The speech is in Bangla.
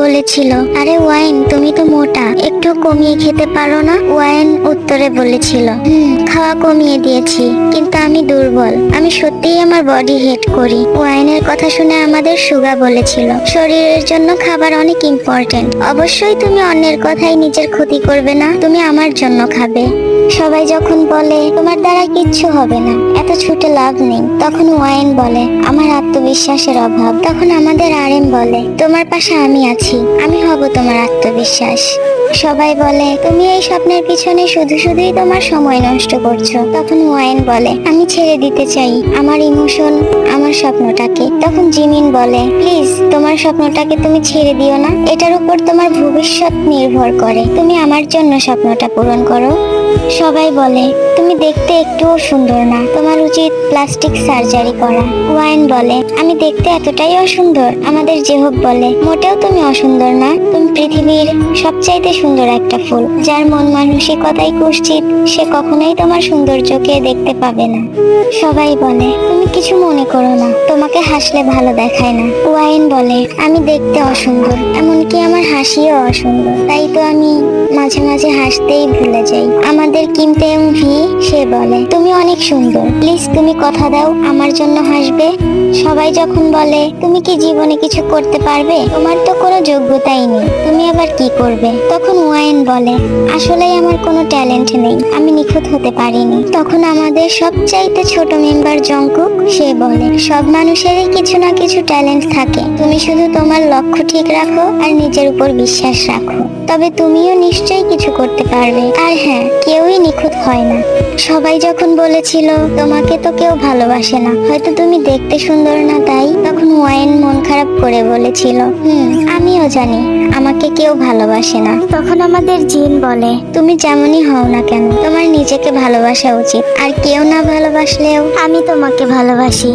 বলেছিল। আরে ওয়াইন, তুমি তো মোটা, একটু কমিয়ে খেতে পারো না? ওয়াইন উত্তরে বলেছিল খাওয়া কমিয়ে দিয়েছি, কিন্তু আমি দুর্বল, আমি সত্যিই আমার বডি হেট করি। ওয়াইনের কথা শুনে আমাদের সুগা বলেছিল, শরীরের জন্য খাবার অনেক ইম্পর্টেন্ট অবশ্যই তুমি অন্যের কথাই নিজের ক্ষতি করবে না, তুমি আমার জন্য খাবে। সবাই যখন বলে, তোমার দ্বারা কিচ্ছু হবে না, এত ছুটে লাভ নেই, তখন ওয়াইন বলে, আমার আত্মবিশ্বাসের অভাব। তখন আমাদের আর বলে, তোমার পাশে আমি আছি, আমি হব তোমার আত্মবিশ্বাস। সবাই বলে, তুমি এই স্বপ্নের পিছনে শুধু শুধুই তোমার সময় নষ্ট করছ। তখন ওয়াইন বলে, আমি ছেড়ে দিতে চাই আমার ইমোশন, আমার স্বপ্নটাকে। তখন জিমিন বলে, প্লিজ, তোমার স্বপ্নটাকে তুমি ছেড়ে দিও না। এটার উপর তোমার ভবিষ্যৎ নির্ভর করে। তুমি আমার জন্য স্বপ্নটা পূরণ করো। সবাই বলে তুমি দেখতে একটুও সুন্দর না। তোমার উচিত প্লাস্টিক সার্জারি করা। ওয়াইন বলে, আমি দেখতে এতটাই অসুন্দর, আমাদের জেহব বলে। মোটেও তুমি অসুন্দর না। তুমি পৃথিবীর সবচাইতে সুন্দর একটা ফুল। যার মন মানসিকতাই কুশ্চিত, সে কখনোই তোমার সৌন্দর্যকে দেখতে পাবে না। সবাই বলে কিছু মনে করো না। তোমাকে হাসলে ভালো দেখায় না। ওয়াইন বলে, আমি দেখতে অসুন্দর। এমনকি আমার হাসিও অসুন্দর। তাই তো আমি মাঝে মাঝে হাসতেই ভুলে যাই। আমাদের কিমতে ভি? সে বলে, তুমি অনেক সুন্দর। প্লিজ তুমি কথা দাও, আমার জন্য হাসবে? সবাই যখন বলে, তুমি কি জীবনে কিছু করতে পারবে? তোমার তো কোনো যোগ্যতাই নেই। তুমি আবার কি করবে? তখন ওয়াইন বলে, আসলেই আমার কোনো ট্যালেন্ট নেই। আমি নিখুঁত হতে পারিনি। তখন আমাদের সবচাইতে ছোট মেম্বার জঙ্কুক সে বলে, সব মানুষেরই কিছু না কিছু ট্যালেন্ট থাকে। তুমি শুধু তোমার লক্ষ্য ঠিক রাখো আর নিজের উপর বিশ্বাস রাখো। তবে তুমিও নিশ্চয়ই কিছু করতে পারবে। আর হ্যাঁ কেউই নিখুঁত হয় না। সবাই যখন বলেছিল, তোমাকে তো কেউ ভালোবাসে না। হয়তো তুমি দেখতে সুন্দর না তাই, তখন ওয়াইন খারাপ করে বলেছিল। হুম। আমিও জানি আমাকে কেউ ভালোবাসে না। তখন আমাদের জিন বলে তুমি যেমনই হও না কেন তোমার নিজেকে ভালোবাসা উচিত। আর কেউ না ভালোবাসলেও আমি তোমাকে ভালোবাসি।